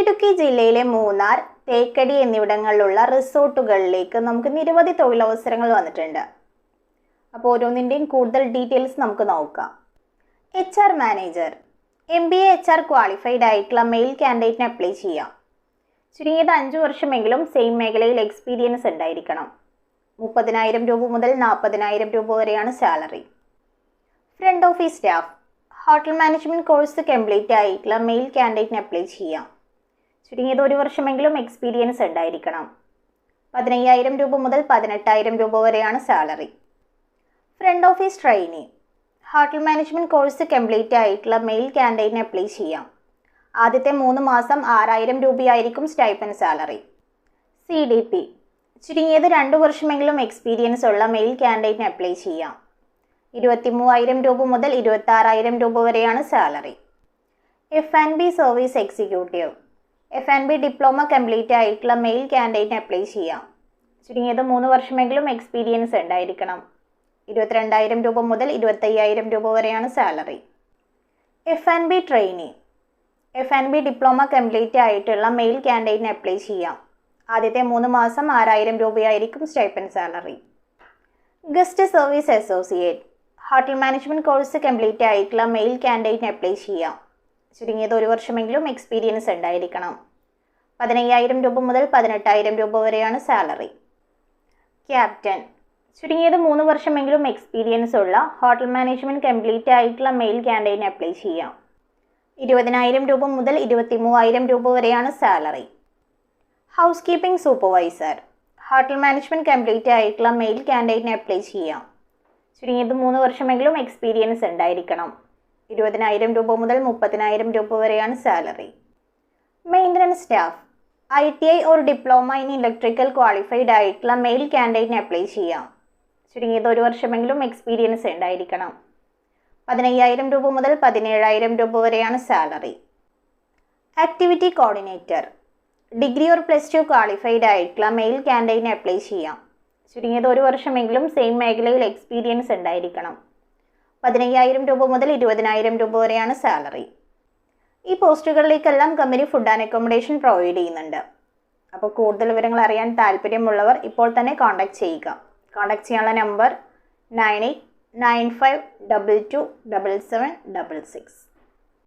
ഇടുക്കി ജില്ലയിലെ മൂന്നാർ തേക്കടി എന്നിവിടങ്ങളിലുള്ള റിസോർട്ടുകളിലേക്ക് നമുക്ക് നിരവധി തൊഴിലവസരങ്ങൾ വന്നിട്ടുണ്ട്. അപ്പോൾ ഓരോന്നിന്റെയും കൂടുതൽ ഡീറ്റെയിൽസ് നമുക്ക് നോക്കാം. H R manager M B A H R qualified ആയിട്ടുള്ള മെയിൽ കാൻഡിഡേറ്റിന് അപ്ലൈ ചെയ്യാം. ചുരുങ്ങിയത് അഞ്ച് വർഷമെങ്കിലും സെയിം മേഖലയിൽ എക്സ്പീരിയൻസ് ഉണ്ടായിരിക്കണം. മുപ്പതിനായിരം രൂപ മുതൽ നാൽപ്പതിനായിരം രൂപ വരെയാണ് salary front office staff hotel management course complete ആയിട്ടുള്ള മെയിൽ കാൻഡിഡേറ്റിന് അപ്ലൈ ചെയ്യാം. ചുരുങ്ങിയത് ഒരു വർഷമെങ്കിലും എക്സ്പീരിയൻസ് ഉണ്ടായിരിക്കണം. പതിനയ്യായിരം രൂപ മുതൽ പതിനെട്ടായിരം രൂപ വരെയാണ് salary front office trainee hotel management course complete ആയിട്ടുള്ള മെയിൽ ക്യാൻഡൈറ്റിന് അപ്ലൈ ചെയ്യാം. ആദ്യത്തെ മൂന്ന് മാസം ആറായിരം രൂപയായിരിക്കും stipend salary C D P ചുരുങ്ങിയത് രണ്ട് വർഷമെങ്കിലും എക്സ്പീരിയൻസ് ഉള്ള മെയിൽ ക്യാൻഡൈറ്റിന് അപ്ലൈ ചെയ്യാം. ഇരുപത്തി മൂവായിരം രൂപ മുതൽ ഇരുപത്താറായിരം രൂപ വരെയാണ് salary F and B service executive F and B diploma complete ആയിട്ടുള്ള മെയിൽ ക്യാൻഡിഡേറ്റിന് അപ്ലൈ ചെയ്യാം. ചുരുങ്ങിയത് മൂന്ന് വർഷമെങ്കിലും എക്സ്പീരിയൻസ് ഉണ്ടായിരിക്കണം. ഇരുപത്തിരണ്ടായിരം രൂപ മുതൽ ഇരുപത്തയ്യായിരം രൂപ വരെയാണ് salary F and B trainee F and B diploma complete ആയിട്ടുള്ള മെയിൽ ക്യാൻഡിഡേറ്റിന് അപ്ലൈ ചെയ്യാം. ആദ്യത്തെ മൂന്ന് മാസം ആറായിരം രൂപയായിരിക്കും stipend salary guest service associate. Hotel management course complete ആയിട്ടുള്ള മെയിൽ ക്യാൻഡിഡേറ്റിന് അപ്ലൈ ചെയ്യാം. ചുരുങ്ങിയത് ഒരു വർഷമെങ്കിലും എക്സ്പീരിയൻസ് ഉണ്ടായിരിക്കണം. പതിനയ്യായിരം രൂപ മുതൽ പതിനെട്ടായിരം രൂപ വരെയാണ് സാലറി ക്യാപ്റ്റൻ ചുരുങ്ങിയത് മൂന്ന് വർഷമെങ്കിലും എക്സ്പീരിയൻസ് ഉള്ള ഹോട്ടൽ മാനേജ്മെന്റ് കംപ്ലീറ്റ് ആയിട്ടുള്ള മെയിൽ കാൻഡിഡേറ്റിന് അപ്ലൈ ചെയ്യാം. ഇരുപതിനായിരം രൂപ മുതൽ ഇരുപത്തി മൂവായിരം രൂപ വരെയാണ് salary housekeeping supervisor hotel management complete ആയിട്ടുള്ള മെയിൽ കാൻഡിഡേറ്റിന് അപ്ലൈ ചെയ്യാം. ചുരുങ്ങിയത് മൂന്ന് വർഷമെങ്കിലും എക്സ്പീരിയൻസ് ഉണ്ടായിരിക്കണം. ഇരുപതിനായിരം രൂപ മുതൽ മുപ്പതിനായിരം രൂപ വരെയാണ് salary. Maintenance staff. I T I ഒരു ഡിപ്ലോമ ഇൻ ഇലക്ട്രിക്കൽ ക്വാളിഫൈഡ് ആയിട്ടുള്ള മെയിൽ ക്യാൻഡിഡേറ്റിന് അപ്ലൈ ചെയ്യാം. ചുരുങ്ങിയത് ഒരു വർഷമെങ്കിലും എക്സ്പീരിയൻസ് ഉണ്ടായിരിക്കണം. പതിനയ്യായിരം രൂപ മുതൽ പതിനേഴായിരം രൂപ വരെയാണ് salary. Activity coordinator. Degree or plus two qualified ആയിട്ടുള്ള മെയിൽ ക്യാൻഡിഡേറ്റിന് അപ്ലൈ ചെയ്യാം. ചുരുങ്ങിയത് ഒരു വർഷമെങ്കിലും സെയിം മേഖലയിൽ എക്സ്പീരിയൻസ് ഉണ്ടായിരിക്കണം. പതിനയ്യായിരം രൂപ മുതൽ ഇരുപതിനായിരം രൂപ വരെയാണ് സാലറി. ഈ പോസ്റ്റുകളിലേക്കെല്ലാം company food and accommodation provide ചെയ്യുന്നുണ്ട്. അപ്പോൾ കൂടുതൽ വിവരങ്ങൾ അറിയാൻ താല്പര്യമുള്ളവർ ഇപ്പോൾ തന്നെ കോൺടാക്ട് ചെയ്യുക. കോൺടാക്ട് ചെയ്യാനുള്ള number nine eight nine five double two double seven double six